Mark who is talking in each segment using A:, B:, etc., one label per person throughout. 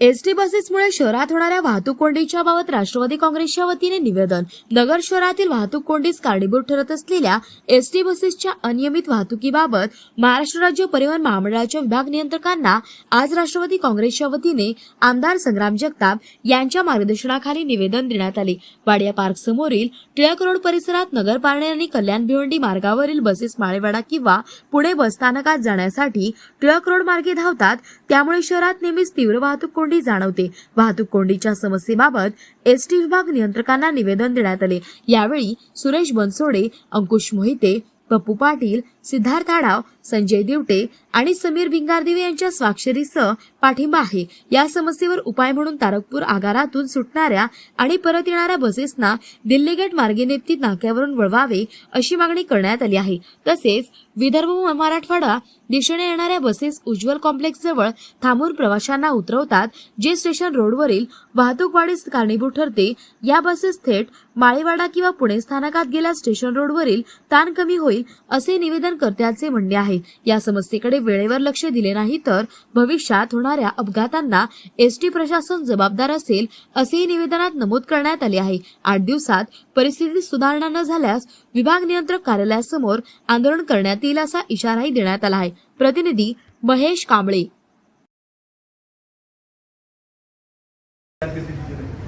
A: ST बसेसमुळे शहरात होणाऱ्या वाहतूक कोंडीच्या बाबत राष्ट्रवादी काँग्रेसच्या वतीने निवेदन. नगर शहरातील वाहतूक कोंडीस कारणीभूत ठरत असलेल्या एसटी बसेसच्या अनियमित वाहतुकीबाबत महाराष्ट्र राज्य परिवहन महामंडळाच्या विभाग नियंत्रकांना आज राष्ट्रवादी काँग्रेसच्या वतीने आमदार संग्राम जगताप यांच्या मार्गदर्शनाखाली निवेदन देण्यात आले. वाडिया पार्क समोरील टिळक रोड परिसरात नगर आणि कल्याण भिवंडी मार्गावरील बसेस माळेवाडा किंवा पुणे बस स्थानकात जाण्यासाठी टिळक रोड मार्गे धावतात. त्यामुळे शहरात नेहमीच तीव्र वाहतूक कोंडी जाणवते. वाहतूक कोंडीच्या समस्येबाबत एसटी विभाग नियंत्रकांना निवेदन देण्यात आले. यावेळी सुरेश बनसोडे अंकुश मोहिते पप्पू पाटील सिद्धार्थ आढाव संजय दिवटे आणि समीर भिंगारदेवे यांच्या स्वाक्षरीसह पाठिंबा आहे. या समस्येवर उपाय म्हणून तारकपूर आगारातून सुटणाऱ्या आणि परत येणाऱ्या बसेसना दिल्ली गेट मार्गे नेप्ती नाक्यावरून वळवावे अशी मागणी करण्यात आली आहे. तसेच विदर्भ व मराठवाडा दिशेने येणाऱ्या बसेस उज्ज्वल कॉम्प्लेक्स जवळ थांबून प्रवाशांना उतरवतात जे स्टेशन रोडवरील वाहतूक वाढीस कारणीभूत ठरते. या बसेस थेट माळेवाडा किंवा पुणे स्थानकात गेल्या स्टेशन रोडवरील ताण कमी होईल असे निवेदन निवेदनकर्त्याचे म्हणणे आहे. या समस्येकडे वेळेवर लक्ष दिले नाही तर भविष्यात होणाऱ्या अपघातांना एसटी प्रशासन जबाबदार असेल असेही निवेदनात नमूद करण्यात आले आहे. आठ दिवसात परिस्थितीत सुधारणा न झाल्यास विभाग नियंत्रक कार्यालयासमोर आंदोलन करण्यात येईल असा इशाराही देण्यात आला आहे. प्रतिनिधी महेश कांबळे.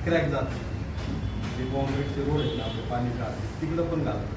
B: क्रॅक जात ते कॉन्क्रीटचे रोड आहेत ना आपले पाणी काढ तिकडं पण घालतात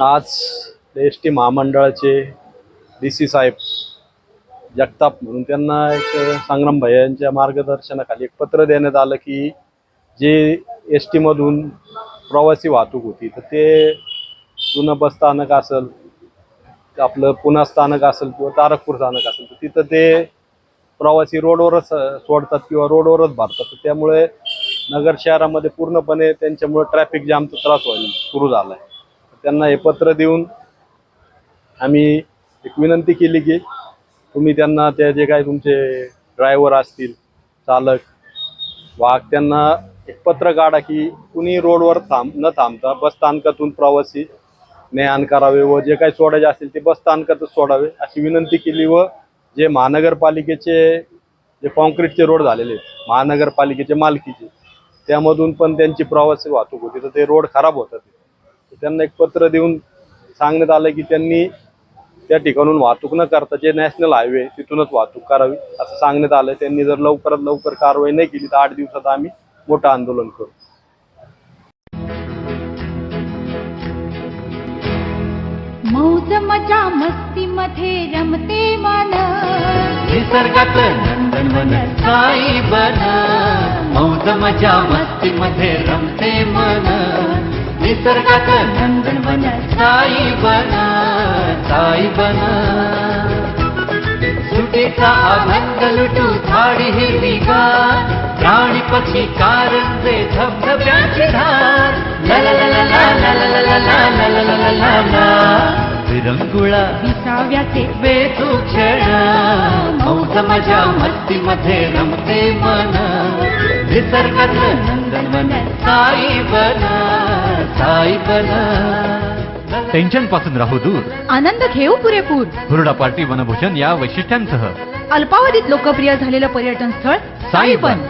C: आज एस टी महामंडळाचे डी सी साहेब जगताप म्हणून त्यांना एक संग्राम भैयांच्या यांच्या मार्गदर्शनाखाली एक पत्र देण्यात आलं की जे एस टीमधून प्रवासी वाहतूक होती. तर ते जुनं बस स्थानक असेल आपलं पुणा स्थानक असेल किंवा तारकपूर स्थानक असेल तर तिथं ते प्रवासी रोडवरच सोडतात किंवा रोडवरच भरतात. तर त्यामुळे नगर शहरामध्ये पूर्णपणे त्यांच्यामुळे ट्रॅफिक जामचा त्रास व्हायला सुरू झाला आहे त्यांना हे पत्र देऊन आम्ही एक विनंती केली की तुम्ही त्यांना ते जे काही तुमचे ड्रायव्हर असतील चालक वाहक त्यांना एक पत्र काढा की कुणी रोडवर थांब न थांबता बस स्थानकातून प्रवासी ने आण करावे व जे काही सोडायचे असेल ते बस स्थानकातच सोडावे अशी विनंती केली व जे महानगरपालिकेचे जे कॉन्क्रीटचे रोड झालेले आहेत महानगरपालिकेचे मालकीचे त्यामधून पण त्यांची प्रवासी वाहतूक होती. तर ते रोड खराब होतात त्यांना एक पत्र देऊन सांगण्यात आलं की त्यांनी त्या ठिकाणून वाहतूक न करता जे नॅशनल हायवे तिथूनच वाहतूक करावी असं सांगण्यात आलं. त्यांनी जर लवकरात लवकर कारवाई नाही केली तर आठ दिवसात आम्ही मोठं आंदोलन करू.
D: मौज मजा मस्ती मध्ये रमते मन.
E: निसर्गात नंदनवन साई बन. मौज मजा मस्ती मध्ये रमते मन. निसर्गात नंदनवन साई बन. साई बन. सुटीचा आनंद लुटू झाडी हिरवीगार प्राणी पक्षी कारंजे धबधब्याची धार ला ला ला ला ला ला ला ला ला ला ला ला ला ला ला विरंगुळा
D: विसाव्याचे
E: बेतू क्षण मौज मजा मस्ती मध्ये रमते मन निसर्गात नंदनवन साई बन साई बन
F: टेन्शनपासून राहू दूर
D: आनंद घेऊ पुरेपूर
F: हुरडा पार्टी वनभूषण या वैशिष्ट्यांसह
D: अल्पावधीत लोकप्रिय झालेलं पर्यटन स्थळ साईबन